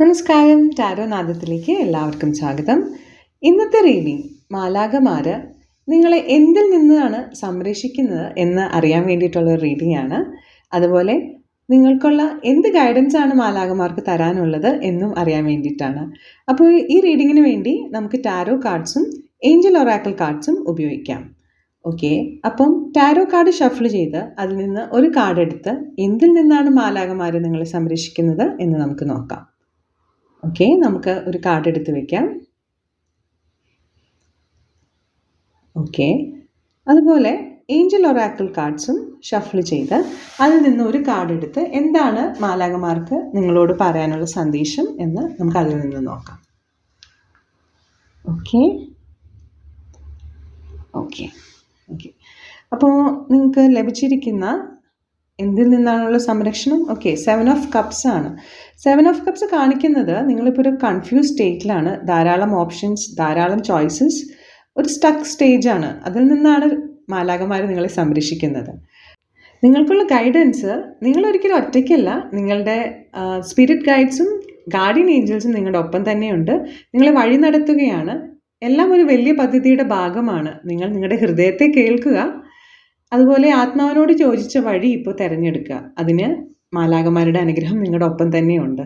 നമസ്കാരം. ടാരോ നാദത്തിലേക്ക് എല്ലാവർക്കും സ്വാഗതം. ഇന്നത്തെ റീഡിംഗ് മാലാകമാര് നിങ്ങളെ എന്തിൽ നിന്നാണ് സംരക്ഷിക്കുന്നത് എന്ന് അറിയാൻ വേണ്ടിയിട്ടുള്ള ഒരു റീഡിംഗ് ആണ് അതുപോലെ നിങ്ങൾക്കുള്ള എന്ത് ഗൈഡൻസ് ആണ് മാലാകമാർക്ക് തരാനുള്ളത് എന്നും അറിയാൻ വേണ്ടിയിട്ടാണ്. അപ്പോൾ ഈ റീഡിങ്ങിന് വേണ്ടി നമുക്ക് ടാരോ കാർഡ്സും ഏഞ്ചൽ ഒറാക്കൽ കാർഡ്സും ഉപയോഗിക്കാം. ഓക്കെ അപ്പം ടാരോ കാർഡ് ഷഫിൾ ചെയ്ത് അതിൽ നിന്ന് ഒരു കാർഡ് എടുത്ത് എന്തിൽ നിന്നാണ് മാലാകമാർ നിങ്ങളെ സംരക്ഷിക്കുന്നത് എന്ന് നമുക്ക് നോക്കാം. ഓക്കെ നമുക്ക് ഒരു കാർഡ് എടുത്ത് വെക്കാം. ഓക്കെ അതുപോലെ ഏഞ്ചൽ ഒറാക്കിൾ കാർഡ്സും ഷഫിൾ ചെയ്ത് അതിൽ നിന്ന് ഒരു കാർഡ് എടുത്ത് എന്താണ് മാലാകമാർക്ക് നിങ്ങളോട് പറയാനുള്ള സന്ദേശം എന്ന് നമുക്ക് അതിൽ നിന്ന് നോക്കാം. ഓക്കെ ഓക്കെ ഓക്കെ അപ്പോൾ നിങ്ങൾക്ക് ലഭിച്ചിരിക്കുന്ന എന്തിൽ നിന്നാണുള്ള സംരക്ഷണം? ഓക്കെ സെവൻ ഓഫ് കപ്സ് ആണ്. സെവൻ ഓഫ് കപ്സ് കാണിക്കുന്നത് നിങ്ങളിപ്പോൾ ഒരു കൺഫ്യൂസ് സ്റ്റേറ്റിലാണ് ധാരാളം ഓപ്ഷൻസ് ധാരാളം ചോയ്സസ് ഒരു സ്റ്റക്ക് സ്റ്റേജാണ് അതിൽ നിന്നാണ് മാലാകമാർ നിങ്ങളെ സംരക്ഷിക്കുന്നത്. നിങ്ങൾക്കുള്ള ഗൈഡൻസ് നിങ്ങൾ ഒരിക്കലും ഒറ്റയ്ക്കല്ല. നിങ്ങളുടെ സ്പിരിറ്റ് ഗൈഡ്സും ഗാർഡിയൻ ഏഞ്ചൽസും നിങ്ങളുടെ ഒപ്പം തന്നെയുണ്ട്. നിങ്ങളെ വഴി നടത്തുകയാണ്. എല്ലാം ഒരു വലിയ പദ്ധതിയുടെ ഭാഗമാണ്. നിങ്ങൾ നിങ്ങളുടെ ഹൃദയത്തെ കേൾക്കുക. അതുപോലെ ആത്മാവിനോട് ചോദിച്ച വഴി ഇപ്പോൾ തിരഞ്ഞെടുക്കുക. അതിന് മാലാകമാരുടെ അനുഗ്രഹം നിങ്ങളുടെ ഒപ്പം തന്നെയുണ്ട്.